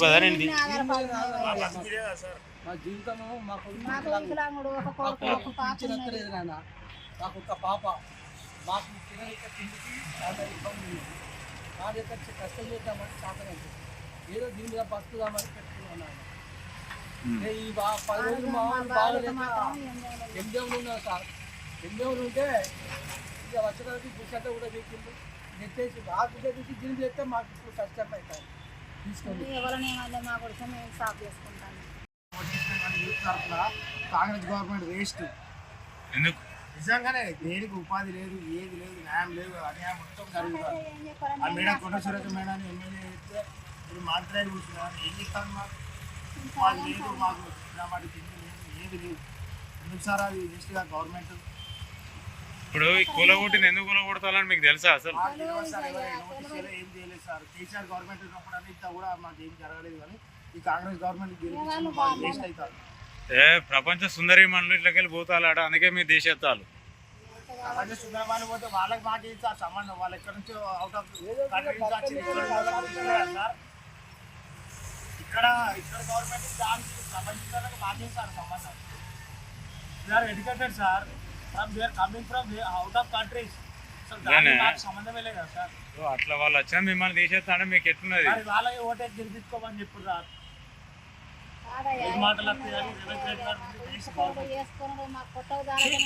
కదా నేను మా జీవితము మాకు ఒక పాప నాన్న. మాకు ఒక పాప. మాకు తినలేక తిండికి చాలా ఇబ్బంది ఉంది మా దగ్గర చి- కష్టం చేద్దామని చాతనంటే ఏదో దీని మీద బతుకుదామని పెట్టుకున్నాను ఈ బా పది రోజులు మా వాళ్ళు బాగలేక ఎంజాయ్ ఉన్నాం సార్. ఉంటే ఇక వచ్చడానికి పుస్తక కూడా పెట్టింది నెట్టేసి ఆ తీసి దీని చేస్తే మాకు ఇప్పుడు కష్టం అవుతాయి తీసుకోండి ఎవరిని మా కొడుకు మేము సాఫ్ కాంగ్రెస్ గవర్నమెంట్ వేస్ట్. ఎందుకు? నిజంగానే దేనికి ఉపాధి లేదు ఏది లేదు న్యాయం లేదు అన్యాయం మొత్తం జరుగుతుంది. ఆ మేడం కొండ సురేఖ మేడాన్ని ఎమ్మెల్యే చేస్తే ఇప్పుడు మాట్లాడి కూర్చున్నారు. ఏం చెప్తాను మాకు? ఉపాధి లేదు మాకు. మాట తిండి లేదు ఏది లేదు. ఎందుకు సార్ అది వేస్ట్గా గవర్నమెంట్? ఇప్పుడు ఈ కూలగొట్టిన ఎందుకు కూలగొడతాలని మీకు తెలుసా అసలు? ఏం చేయలేదు. సార్ కేసీఆర్ గవర్నమెంట్ ఉన్నప్పుడు అంతా కూడా మాకు ఏం జరగలేదు కానీ ఈ కాంగ్రెస్ గవర్నమెంట్ వేస్ట్ అవుతారు. ఏ ప్రపంచ సుందరి మండలి ఇట్లకెళ్ళి పోతాలాడ? అందుకే మీ దేశెత్తాలు. అలాగే సుందరమాని పోతే వాళ్ళకి సంబంధం? వాళ్ళు ఎక్కడి నుంచో అవుట్ ఆఫ్ కంట్రీ సార్. ఇక్కడ ఇక్కడ గవర్నమెంట్ దానికి ప్రపంచాలకు మాకేం సార్ సంబంధం? Are educated sir from there coming from out of countries సంబంధమే లేదు కదా సార్ అట్లా వాళ్ళు వచ్చినా మిమ్మల్ని అంటే మీకు ఎట్లున్నది? మరి వాళ్ళకి ఓటే గెలిపించుకోమని చెప్పు సార్. మాటలు వస్తాయి? రేవంత్ రెడ్డి గారు